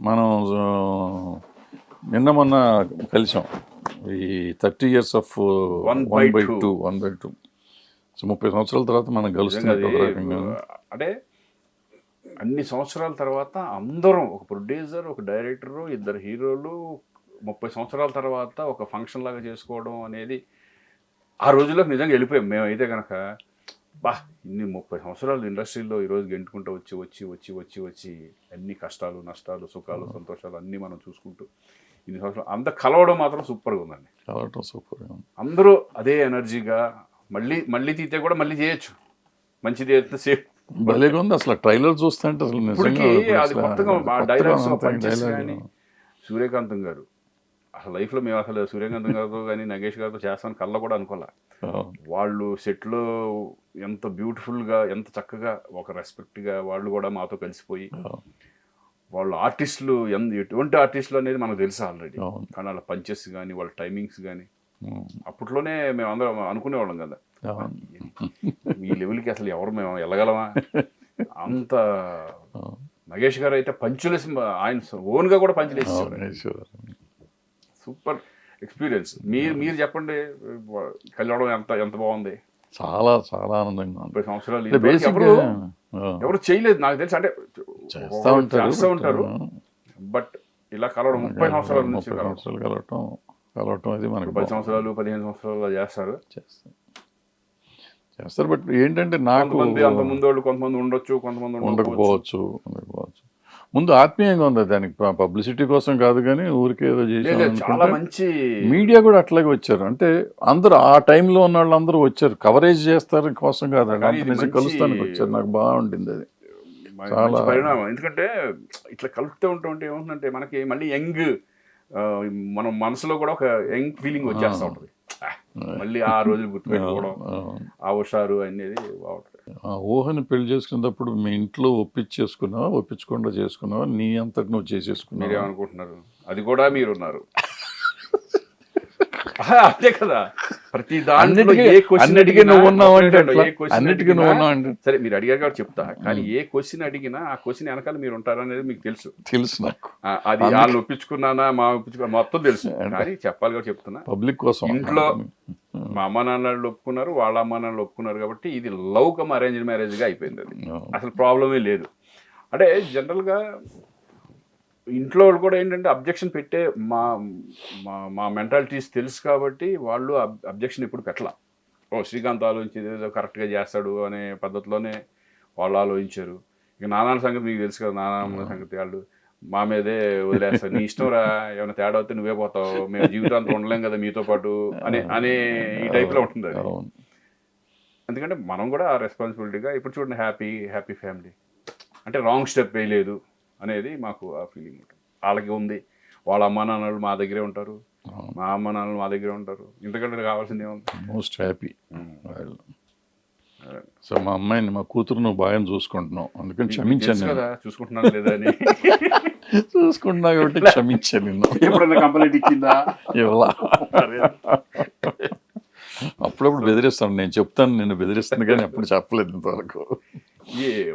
మనం నిన్న మొన్న కలిసాం. ఈ thirty years of one by. Two. One by two. So ముప్పై సంవత్సరాల తర్వాత మనం రకంగా. అంటే అన్ని సంవత్సరాల తర్వాత అందరం ఒక ప్రొడ్యూసర్ ఒక డైరెక్టర్ ఇద్దరు హీరోలు ముప్పై సంవత్సరాల తర్వాత ఒక ఫంక్షన్ లాగా చేసుకోవడం అనేది ఆ రోజుల్లోకి నిజంగా వెళ్ళిపోయాం. మేమైతే కనుక బా ఇన్ని ముప్పై సంవత్సరాలు ఇండస్ట్రీలో ఈరోజు గెంటుకుంటూ వచ్చి వచ్చి వచ్చి వచ్చి వచ్చి అన్ని కష్టాలు నష్టాలు సుఖాలు సంతోషాలు అన్నీ మనం చూసుకుంటూ ఇన్ని సంవత్సరాలు అంత కలవడం మాత్రం సూపర్గా ఉందండి. కలవటం సూపర్ అందరూ అదే ఎనర్జీగా మళ్ళీ మళ్ళీ తీతే కూడా మళ్ళీ చేయొచ్చు. మంచిది అయితే సేఫ్. భలేగా ఉంది అసలు ట్రైలర్ చూస్తుంటే అసలు డైలాగ్స్ సూర్యకాంతం గారు అసలు లైఫ్లో మేము అసలు సూర్యకాంతం గారితో కానీ నగేష్ గారితో చేస్తాను కళ్ళ కూడా అనుకోలే. వాళ్ళు సెట్లో ఎంత బ్యూటిఫుల్గా ఎంత చక్కగా ఒక రెస్పెక్ట్గా వాళ్ళు కూడా మాతో కలిసిపోయి. వాళ్ళు ఆర్టిస్టులు ఎంత ఎటువంటి ఆర్టిస్టులు అనేది మనకు తెలుసు ఆల్రెడీ. కానీ వాళ్ళ పంచెస్ కానీ వాళ్ళ టైమింగ్స్ కానీ. అప్పట్లోనే మేము అందరం అనుకునేవాళ్ళం కదా. ఈ లెవెల్కి అసలు ఎవరు మేము వెళ్ళగలమా అంత. నగేష్ గారు అయితే పంచులేసి ఆయన ఓన్గా కూడా పంచులేసి. Super experience. మీరు మీరు చెప్పండి కళ్యాణం ఎంత ఎంత బాగుంది? చాలా చాలా ఆనందంగా ముప్పై సంవత్సరాలు ఎవరు ఎవరు చేయలేదు నాకు తెలిసి. అంటే చేస్తా ఉంటారు. బట్ ఇలా కలవడం ముప్పై సంవత్సరాల నుంచి సంవత్సరాలు కలవటం కలవటం అది మనకు పది సంవత్సరాలు పదిహేను సంవత్సరాలు చేస్తారు. చేస్తారు. చేస్తారు. బట్ ఏంటంటే నాకు కొంతమంది అంత ముందు వాళ్ళు కొంతమంది ఉండొచ్చు కొంతమంది ఉండకపోవచ్చు ఉండకపోవచ్చు. ముందు ఆత్మీయంగా ఉంది దానికి. పబ్లిసిటీ కోసం కాదు కానీ ఊరికే ఏదో చేసాం చాలా మంచి మీడియా కూడా అట్లాగే వచ్చారు. అంటే అందరూ ఆ టైంలో ఉన్న వాళ్ళందరూ వచ్చారు. కవరేజ్ చేస్తారు కోసం కాదు కలుస్తానికి వచ్చారు. నాకు బాగుండింది అది. చాలా- పరిణామం. ఎందుకంటే ఇట్లా కలుపుతూ ఉంటూ ఉంటే ఏమవుతుందంటే మనకి మళ్ళీ యంగ్ మనం మనసులో కూడా ఒక యంగ్ ఫీలింగ్ వచ్చేస్తూ ఉంటుంది. మళ్ళీ ఆ రోజులు గుర్తుపెట్టుకోవడం. ఆ హుషారు అనేది ఊహని పెళ్ళి చేసుకున్నప్పుడు మీ ఇంట్లో ఒప్పించేసుకున్నావా ఒప్పించకుండా చేసుకున్నావా? నీ అంతటి నువ్వు చేసేసుకున్నావా? మీరేమనుకుంటున్నారు? అది కూడా మీరున్నారు. అంతే కదా. ప్రతి దాంట్లో అన్నిటికీ- ఏ అన్నిటికీ నువ్వు ఉన్నావు అంటే అన్నిటికీ నువ్వు ఉన్నావు అంటే సరే మీరు అడిగారు కాబట్టి చెప్తా. కానీ ఏ క్వశ్చన్ అడిగినా ఆ క్వశ్చన్ వెనకాల మీరు ఉంటారు అనేది మీకు తెలుసు. తెలుసు నాకు. అది వాళ్ళు ఒప్పించుకున్నానా మా ఒప్పించుకున్నా మొత్తం తెలుసు. కానీ చెప్పాలి కాబట్టి చెప్తున్నా. పబ్లిక్ కోసం ఇంట్లో మా అమ్మ నాన్నలు ఒప్పుకున్నారు వాళ్ళ అమ్మ నాన్నలు ఒప్పుకున్నారు కాబట్టి ఇది లవ్ కమ్ అరేంజ్ మ్యారేజ్గా అయిపోయింది అది. అసలు ప్రాబ్లమే లేదు. అంటే జనరల్గా ఇంట్లో వాళ్ళు కూడా ఏంటంటే అబ్జెక్షన్ పెట్టే మా మా మా మెంటాలిటీస్ తెలుసు కాబట్టి వాళ్ళు అబ్జెక్షన్ ఎప్పుడు పెట్టలా. ఓ శ్రీకాంత్ ఆలోచించి ఏదో కరెక్ట్గా చేస్తాడు అనే పద్ధతిలోనే వాళ్ళు ఆలోచించారు. ఇక నాన్న సంగతి మీకు తెలుసు కదా నాన్న సంగతి వాళ్ళు. మా మీదే వదిలేస్తారు. నీ ఇష్టం రా ఏమైనా తేడా వస్తే నువ్వే పోతావు. మేము జీవితాంతం ఉండలేం కదా మీతో పాటు అనే అనే ఈ టైప్లో ఉంటుంది అది. ఎందుకంటే మనం కూడా ఆ రెస్పాన్సిబిలిటీగా ఇప్పుడు చూడండి హ్యాపీ హ్యాపీ ఫ్యామిలీ అంటే రాంగ్ స్టెప్ వేయలేదు. అనేది మాకు ఆ ఫీలింగ్ ఉంటుంది. వాళ్ళకి ఉంది. వాళ్ళ అమ్మ నాన్నలు మా దగ్గరే ఉంటారు. మా అమ్మ నాన్నలు మా దగ్గరే ఉంటారు. ఇంతకంటే కావాల్సింది ఏముంది? మోస్ట్ హ్యాపీ సో మా అమ్మాయిని మా కూతురు నువ్వు బాగా చూసుకుంటున్నావు. అందుకని క్షమించాను కదా చూసుకుంటున్నాను లేదా అని. చూసుకుంటున్నా కాబట్టి క్షమించాను నిన్ను. ఎప్పుడైనా కంప్లైంట్ ఇచ్చిందా? ఇవ్వలా. అప్పుడప్పుడు బెదిరిస్తాను. నేను చెప్తాను నేను బెదిరిస్తాను కానీ అప్పుడు చెప్పలేదు ఇంతవరకు. ఏ.